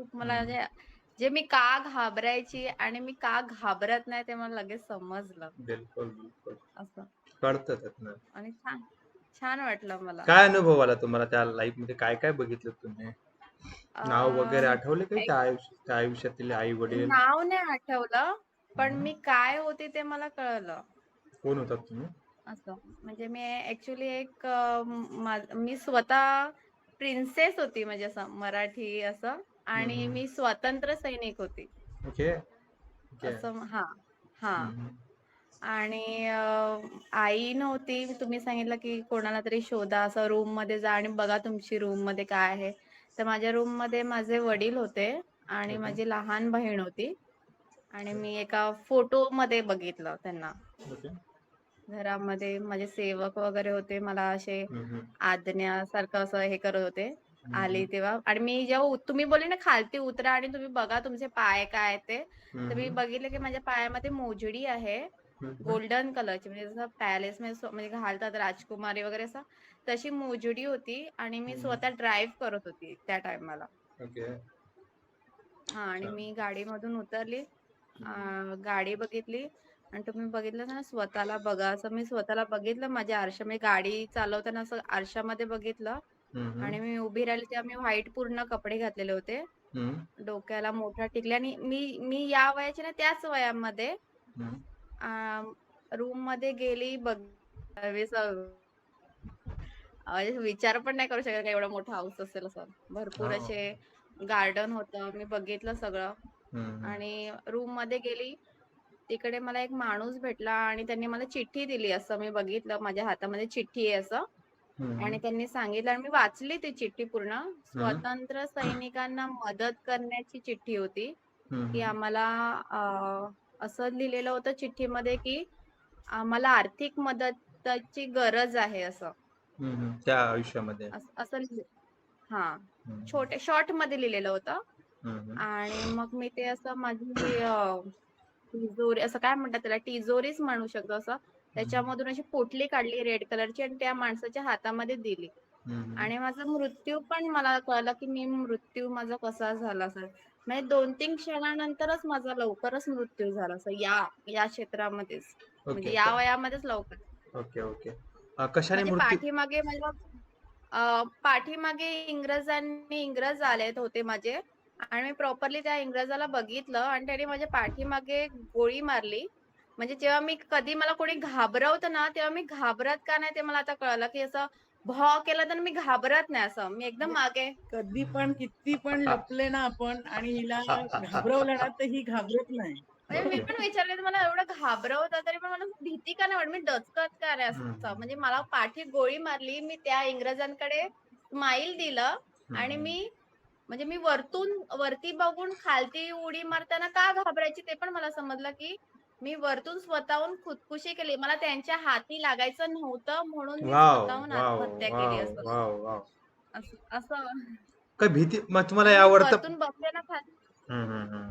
खूप मला हं. जे मी का घाबरायची आणि मी का घाबरत नाही ते मला लगेच समजलं. बिलकुल, बिलकुल. असं. कळतं. आणि छान छान वाटलं मला. काय अनुभव आला तुम्हाला त्या लाईफमध्ये काय-काय बघितलं तुम्ही? नाव वगैरे आठवले काही त्या आयुष्य त्या आयुष्यातील आई-वडील? नाव नाही आठवलं, पण. मी काय होते ते मला कळलं. कोण होतात तुम्ही? असं. म्हणजे मी ॲक्चुअली एक मा स्वतः प्रिन्सेस होती म्हणजे असं मराठी असं आणि. मी स्वातंत्र्य सैनिक होती. ओके. असं हां, हं. आणि आई नव्हती. तुम्ही सांगितलं, की कोणाला तरी शोधा, असं रूममध्ये जा आणि बघा तुमची रूममध्ये काय आहे. तर माझ्या रूममध्ये माझे वडील होते आणि. माझी लहान बहीण होती आणि. मी एका फोटोमध्ये बघितलं त्यांना. घरामध्ये माझे सेवक वगैरे होते. मला असे. आज्ञासारखं असं हे करत होते. आली. तेव्हा आणि मी जेव्हा तुम्ही बोलले ना खालती उतरा आणि तुम्ही बघा तुमचे पाय काय ते. तर मी. बघितलं, की माझ्या पायामध्ये मोजडी आहे. गोल्डन कलरची म्हणजे जसं पॅलेसमध्ये स्व म्हणजे घालतात राजकुमारी वगैरे असं, तशी मोजडी होती आणि मी स्वतः. ड्राईव्ह करत होती त्या टाईमाला. ओके. हां आणि. मी गाडीमधून उतरली. गाडी बघितली आणि तुम्ही बघितलं ना स्वतःला बघा, असं मी स्वतःला बघितलं माझ्या आरशा मी गाडी चालवताना असं आरशामध्ये बघितलं हं, हं. आणि मी उभी राहिली तेव्हा मी व्हाईट पूर्ण कपडे घातलेले होते. हं. डोक्याला मोठ्या टिकल्या आणि मी मी या वयाची ना त्याच वयामध्ये हं. अ, रूममध्ये गेली बघ म्हणजे विचार पण नाही करू शकत का एवढा मोठा हाऊस असेल असं. भरपूर हां. असे गार्डन होतं. मी बघितलं सगळं हं, हं. आणि रूममध्ये गेली. तिकडे मला एक माणूस भेटला आणि त्यांनी मला चिठ्ठी दिली असं मी बघितलं माझ्या हातामध्ये चिठ्ठी आहे असं आणि. त्यांनी सांगितलं आणि मी वाचली ती चिठ्ठी पूर्ण. स्वातंत्र्य सैनिकांना मदत करण्याची चिठ्ठी होती, की. आम्हाला असं लिहिलेलं होतं चिठ्ठीमध्ये, की आम्हाला आर्थिक मदतीची गरज आहे असं. त्या आयुष्यामध्ये. असं हां. हं. छोट्या शॉर्टमध्ये लिहिलेलं होतं. आणि मग मी ते असं माझी तिजोरी असं काय म्हणतात त्याला तिजोरीच म्हणू शकतो असं. त्याच्यामधून अशी पोटली काढली रेड कलरची आणि त्या माणसाच्या हातामध्ये दिली. आणि माझा मृत्यू पण मला कळलं, की मी मृत्यू माझा कसा झाला असेल. म्हणजे 2-3 क्षणानंतरच माझा लवकरच मृत्यू झाला असेल या या क्षेत्रामध्येच. म्हणजे. या वयामध्येच लवकर. Okay, okay. कशाने म्हणजे पाठीमागे मला पाठीमागे इंग्रजांनी इंग्रज आलेत होते माझे आणि मी प्रॉपरली त्या इंग्रजाला बघितलं आणि त्याने माझ्या पाठीमागे गोळी मारली. म्हणजे जेव्हा मी कधी मला कोणी घाबरवतं ना, तेव्हा मी घाबरत का नाही ते मला आता कळलं, की असं भॉ केलं तर मी घाबरत नाही असं. मी एकदम म्हणजे मागे कधी पण, किती पण लपले ना आपण आणि हिला घाबरवलं ना, तर ही घाबरत नाही. म्हणजे मी. पण विचार केला मला एवढं घाबरवतं तरी पण मला भीती का नाही वाटत? मी डचकत का नाही असं. म्हणजे. मला पाठीत गोळी मारली. मी त्या इंग्रजांकडे स्माईल दिलं आणि. मी म्हणजे मी वरतून वरती बघून खालती उडी मारताना का घाबरायची ते पण मला समजलं, की मी वरतून स्वतःहून खुदकुशी केली. मला त्यांच्या हाती लागायचं नव्हतं म्हणून मी वॉव! स्वतःहून वॉव! आत्महत्या केली वॉव! असं. वॉव! वॉव! असं असं काही भीती मग तुम्हाला मी यावर तर वरतून बघते ना खाली हं, हं, हं.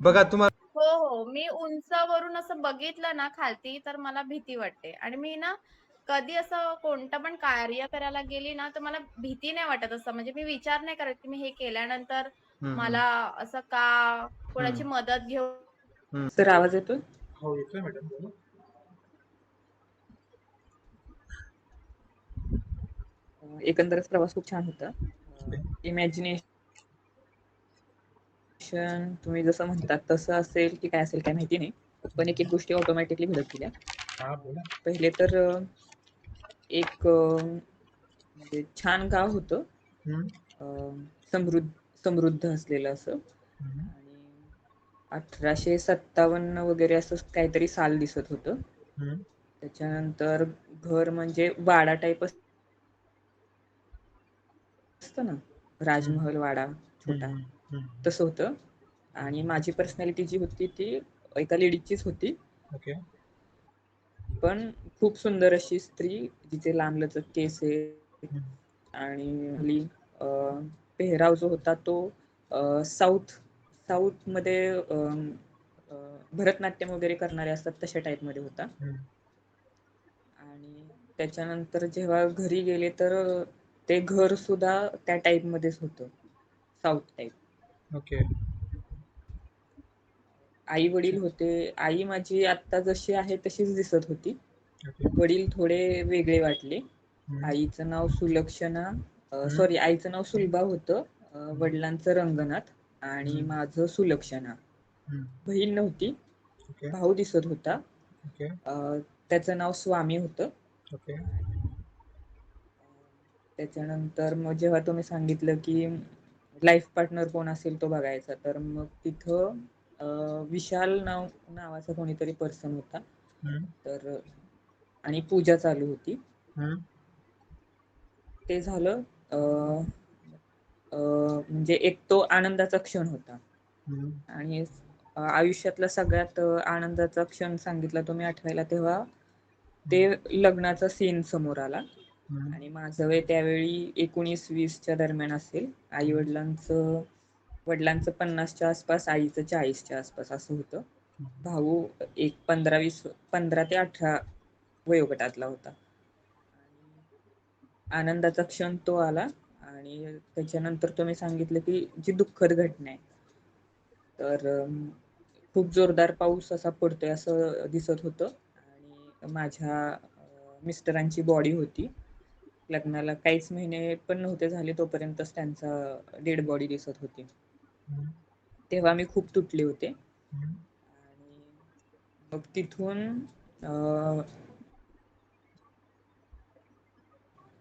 बघा तुम्हाला हो, हो. मी उंचावरून असं बघितलं ना खालती, तर मला भीती वाटते आणि मी ना कधी असं कोणतं पण कार्य करायला गेली ना, तर मला भीती नाही वाटत असं. म्हणजे मी विचार नाही करत, की मी हे केल्यानंतर. मला असं का. कोणाची मदत घेऊ. तर आवाज येतोय? हो, येतोय मॅडम बोला. एकंदरच प्रवास खूप छान होता. इमॅजिनेशन तुम्ही जसं म्हणतात तसं असेल की काय असेल काय माहिती नाही. पण एक-एक गोष्टी ऑटोमॅटिकली घडत गेल्या. पहिले तर एक म्हणजे छान गाव होतं. समृद्ध समृद्ध असलेलं असं आणि 1857 वगैरे असं काहीतरी साल दिसत होतं. त्याच्यानंतर घर म्हणजे वाडा टाइप असतं ना. राजमहल वाडा छोटा. तसं होतं आणि माझी पर्सनॅलिटी जी होती ती एका लेडीजचीच होती. ओके. पण खूप सुंदर अशी स्त्री, जिचे लांबलचक केस आहेत हं. आणि हल्ली अ, पेहराव जो होता तो साऊथ साऊथमध्ये भरतनाट्यम वगैरे करणारे असतात तशा टाइपमध्ये होता. आणि त्याच्यानंतर जेव्हा घरी गेले तर ते घर सुद्धा त्या टाइपमध्येच होतं. South type. ओके आई वडील होते आई माझी आत्ता जशी आहे तशीच दिसत होती वडील थोडे वेगळे वाटले. आईचं नाव सुलक्षणा. सॉरी आईचं नाव सुलभा होतं वडिलांचं रंगनाथ आणि हम्म. माझं सुलक्षणा. बहीण नव्हती. ओके. भाऊ दिसत होता. ओके. अं, त्याचं नाव स्वामी होतं. ओके. त्याच्यानंतर मग जेव्हा तुम्ही सांगितलं की लाईफ पार्टनर कोण असेल तो बघायचा तर मग तिथं अं, विशाल नाव नावाचा कोणीतरी पर्सन होता. तर आणि पूजा चालू होती. ते झालं अं, म्हणजे एक तो आनंदाचा क्षण होता. आणि आयुष्यातला सगळ्यात आनंदाचा क्षण सांगितला तुम्ही आठवायला तेव्हा ते लग्नाचा सीन समोर आला. आणि माझं वय त्यावेळी एकोणीस वीसच्या दरम्यान असेल. आई वडिलांचं वडिलांचं पन्नासच्या आसपास आईचं चाळीसच्या आसपास असं होतं. भाऊ एक पंधरा वीस पंधरा ते अठरा वयोगटातला होता. आनंदाचा क्षण तो आला. आणि त्याच्यानंतर तुम्ही सांगितलं की जी दुःखद घटना आहे तर खूप जोरदार पाऊस असा पडतोय असं दिसत होतं आणि माझ्या मिस्टरांची बॉडी होती लग्नाला काहीच महिने पण नव्हते झाले तोपर्यंतच त्यांचा डेड बॉडी दिसत होती. तेव्हा मी खूप तुटले होते. आणि मग तिथून अं,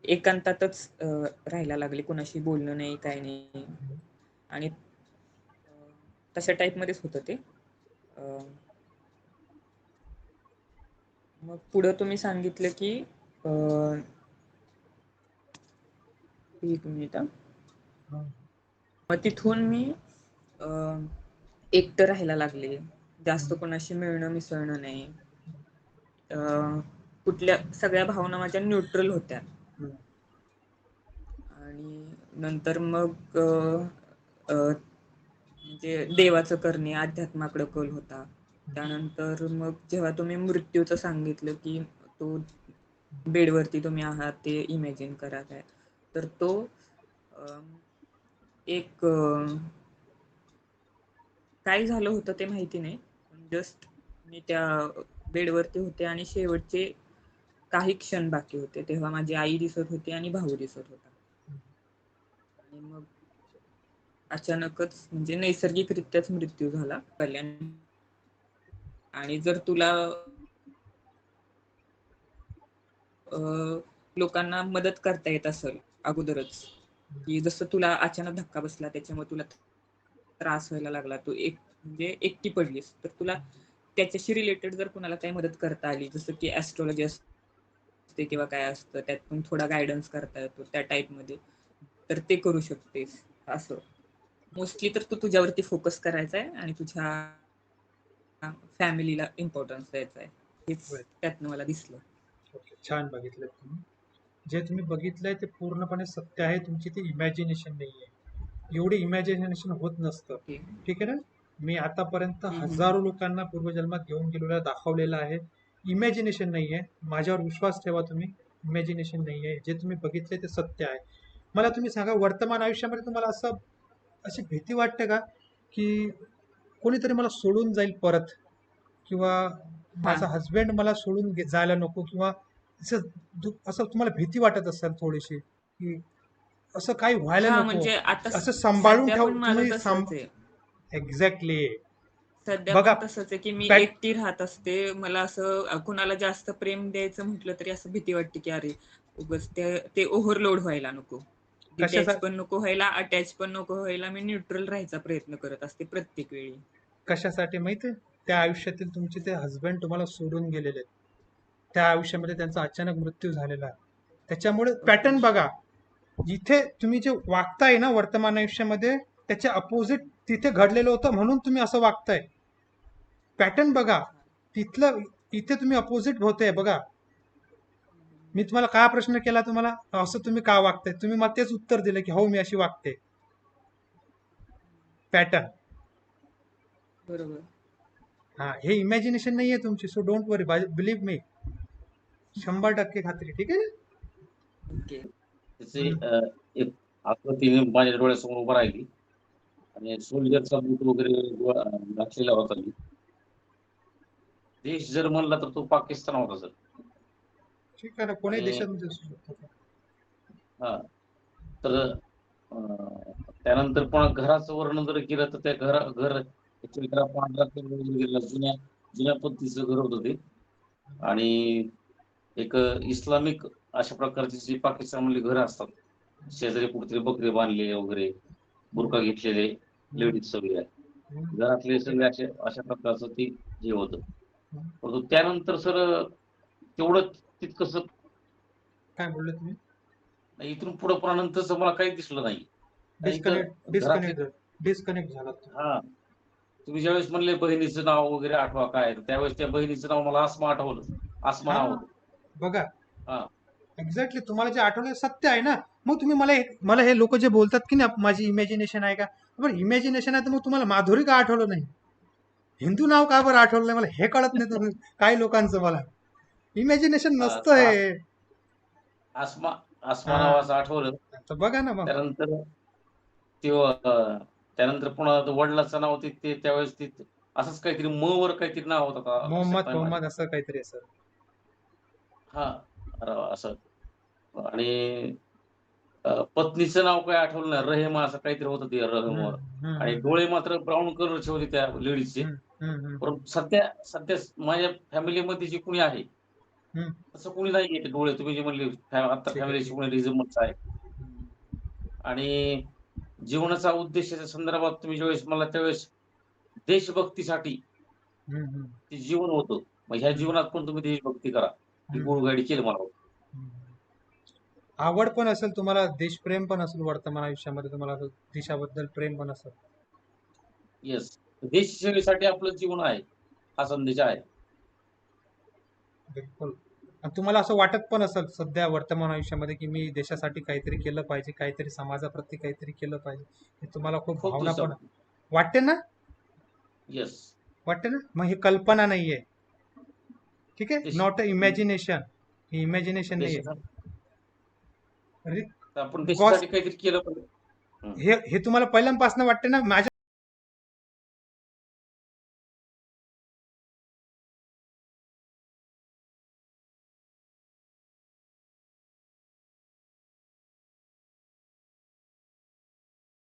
एकांतातच राहायला लागले. कुणाशी बोलणं नाही काय नाही. आणि तशा टाईप मध्येच होतं ते. मग पुढं तुम्ही सांगितलं की एक मिनिट. मग तिथून मी एकटं राहायला लागले. जास्त कोणाशी मिळणं मिसळणं नाही. कुठल्या सगळ्या भावना माझ्या न्यूट्रल होत्या. आणि नंतर मग म्हणजे देवाचं करणे अध्यात्माकडे कल होता. त्यानंतर मग जेव्हा तुम्ही मृत्यूचं सांगितलं की तो बेडवरती तुम्ही आहात ते इमॅजिन करा काय. तर तो एक काय झालं होतं ते माहिती नाही. जस्ट मी त्या बेडवरती होते आणि शेवटचे काही क्षण बाकी होते. तेव्हा माझी आई दिसत होती आणि भाऊ दिसत होता. आणि मग अचानकच म्हणजे नैसर्गिकरित्याच मृत्यू झाला कल्याण. आणि जर तुला लोकांना मदत करता येत असेल अगोदरच की जसं तुला अचानक धक्का बसला त्याच्यामुळे तुला त्रास व्हायला लागला तू एक म्हणजे एकटी पडलीस तर तुला त्याच्याशी रिलेटेड जर कुणाला काही मदत करता आली जसं की ऍस्ट्रॉलॉजी असते किंवा काय असतं त्यातून थोडा गायडन्स करता येतो त्या टाईपमध्ये तर ते करू शकतेस असं. मोस्टली तर तू तुझ्यावरती फोकस करायचा आहे आणि तुझ्या फॅमिलीला इम्पॉर्टन्स द्यायचा आहे हेच. त्यातनं मला दिसलं. ओके छान बघितलं तुम्ही. जे तुम्ही बघितलंय ते पूर्णपणे सत्य आहे तुमची ती इमॅजिनेशन नाही आहे एवढी इमॅजिनेशन होत नसतं. ठीक आहे ना? मी आतापर्यंत. हजारो लोकांना पूर्वजन्मात घेऊन गेलेला दाखवलेलं आहे. इमॅजिनेशन नाही आहे माझ्यावर विश्वास ठेवा तुम्ही. इमॅजिनेशन नाही आहे जे तुम्ही बघितले ते सत्य आहे. मला तुम्ही सांगा वर्तमान आयुष्यामध्ये तुम्हाला असं अशी भीती वाटते का की कोणीतरी मला सोडून जाईल परत? किंवा माझा हस्बंड मला सोडून जायला नको? किंवा असं तुम्हाला भीती वाटत असेल थोडीशी की असं काही व्हायला नको? म्हणजे असं सांभाळून सध्या ठेव पण माझं तुम्ही तसंच सांभ- आहे. एक्झॅक्टली सध्या तसंच आहे की मी एकटी राहत असते. मला असं कुणाला जास्त प्रेम द्यायचं म्हटलं तरी असं भीती वाटते की अरे उगाच ते ते ओव्हरलोड व्हायला नको. डिटॅच पण नको व्हायला अटॅच पण नको व्हायला मी न्यूट्रल राहायचा प्रयत्न करत असते प्रत्येक वेळी. कशासाठी माहिती त्या आयुष्यातील तुमचे ते हस्बंड तुम्हाला सोडून गेलेले आहेत. त्या आयुष्यामध्ये त्यांचा अचानक मृत्यू झालेला आहे. त्याच्यामुळे पॅटर्न बघा. जिथे तुम्ही जे वागताय ना वर्तमान आयुष्यामध्ये त्याच्या अपोजिट तिथे घडलेलं होतं म्हणून तुम्ही असं वागताय. पॅटर्न बघा. तिथलं इथे तुम्ही अपोजिट होते बघा. मी तुम्हाला काय प्रश्न केला तुम्हाला? असं तुम्ही का वागताय? तुम्ही मला तेच उत्तर दिलं की हो मी अशी वागते. पॅटर्न बरोबर. हा हे इमॅजिनेशन नाही आहे तुमची so don't worry believe me शंभर टक्के खात्री ठीक आहे? माझ्या डोळ्यासमोर उभं राहिली. आणि सोल्जरचा बूट वगैरे घातलेला होता. मी देश जर म्हणला तर तो पाकिस्तान होता सर. ठीक आहे ना कोणी आणि- देशात असू शकतो हा. तर त्यानंतर पण घराचं वर्णन जर केलं तर त्या घरा घर त्याला पांढरा जुन्या जुन्या पद्धतीचं घर होतं ते. आणि एक इस्लामिक अशा प्रकारची जी पाकिस्तानमधली घरं असतात शेजारी कुठेतरी बकरे बांधलेले वगैरे बुरका घेतलेले लेडीज सगळे. घरातले सगळे असे अशा प्रकारचं ते हे होतं. परंतु त्यानंतर सर तेवढं तितकंस काय बोलले तुम्ही? इथून पुढे पुरानंतरच मला काही दिसलं नाही. डिस्कनेक्ट डिस्कनेक्ट डिस्कनेक्ट झाला. हा. तुम्ही ज्यावेळेस म्हणले बहिणीचं नाव वगैरे आठवा काय त्यावेळेस त्या बहिणीचं नाव मला आसमा आठवलं. आसमा. होतं बघा. हा. एक्झॅक्टली तुम्हाला जे आठवलं सत्य आहे ना. मग तुम्ही मला हे- मला हे लोक जे बोलतात की नाही माझी इमॅजिनेशन आहे का? बरं इमॅजिनेशन आहे तर मग तुम्हाला माधुरी का आठवलं नाही? हिंदू नाव का बरं आठवलं नाही? मला हे कळत नाही काही लोकांचं मला? इमॅजिनेशन नसतं हे. आसमा आठवलं. तर बघा ना मग. त्यानंतर ते अं, त्यानंतर पुन्हा ते वडिलाचं नाव ते ते त्यावेळेस ते असंच काहीतरी म वर काहीतरी नाव होतं का? मोहम्मद लक्षात नाही मोहम्मद असं काहीतरी असं. हा अरे असं. आणि अं, पत्नीचं नाव काय आठवलं नाही. रहेमा असं काहीतरी होतं ते हम्म, हम्म, आणि डोळे मात्र ब्राऊन कलरचे होते त्या लेडीजचे. हम्म, हम्म, परंतु सध्या सध्या माझ्या फॅमिलीमध्ये जे कुणी आहे हम्म. तसं कुणी नाही येते डोळे. तुम्ही जे म्हणले फॅ- आता ठीक आहे, फॅमिलीची ठीक कुणी रिझमच आहे हम्म. आणि जीवनाचा उद्देशाच्या संदर्भात तुम्ही ज्यावेळेस मला त्यावेळेस देशभक्तीसाठी हम्म, हम्म, ते जीवन होतं. मग ह्या जीवनात पण तुम्ही देशभक्ती करा. ही हम्म. गोळगाडी केलं मला. हम्म. आवड पण असेल तुम्हाला देशप्रेम पण असेल वर्तमान आयुष्यामध्ये तुम्हाला असं देशाबद्दल प्रेम पण असेल. येस देश सेवेसाठी आपलं जीवन आहे. हा संदेश आहे. बिलकुल. तुम्हाला असं वाटत पण असेल सध्या वर्तमान आयुष्यामध्ये की मी देशासाठी काहीतरी केलं पाहिजे काहीतरी समाजाप्रती काहीतरी केलं पाहिजे हे तुम्हाला खूप भावना पण वाटते ना? येस वाटते ना? मग ही कल्पना नाहीये. ठीक आहे? नॉट अ इमॅजिनेशन ही इमॅजिनेशन नाहीये. हे हे तुम्हाला पहिल्यापासून वाटते ना? माझ्या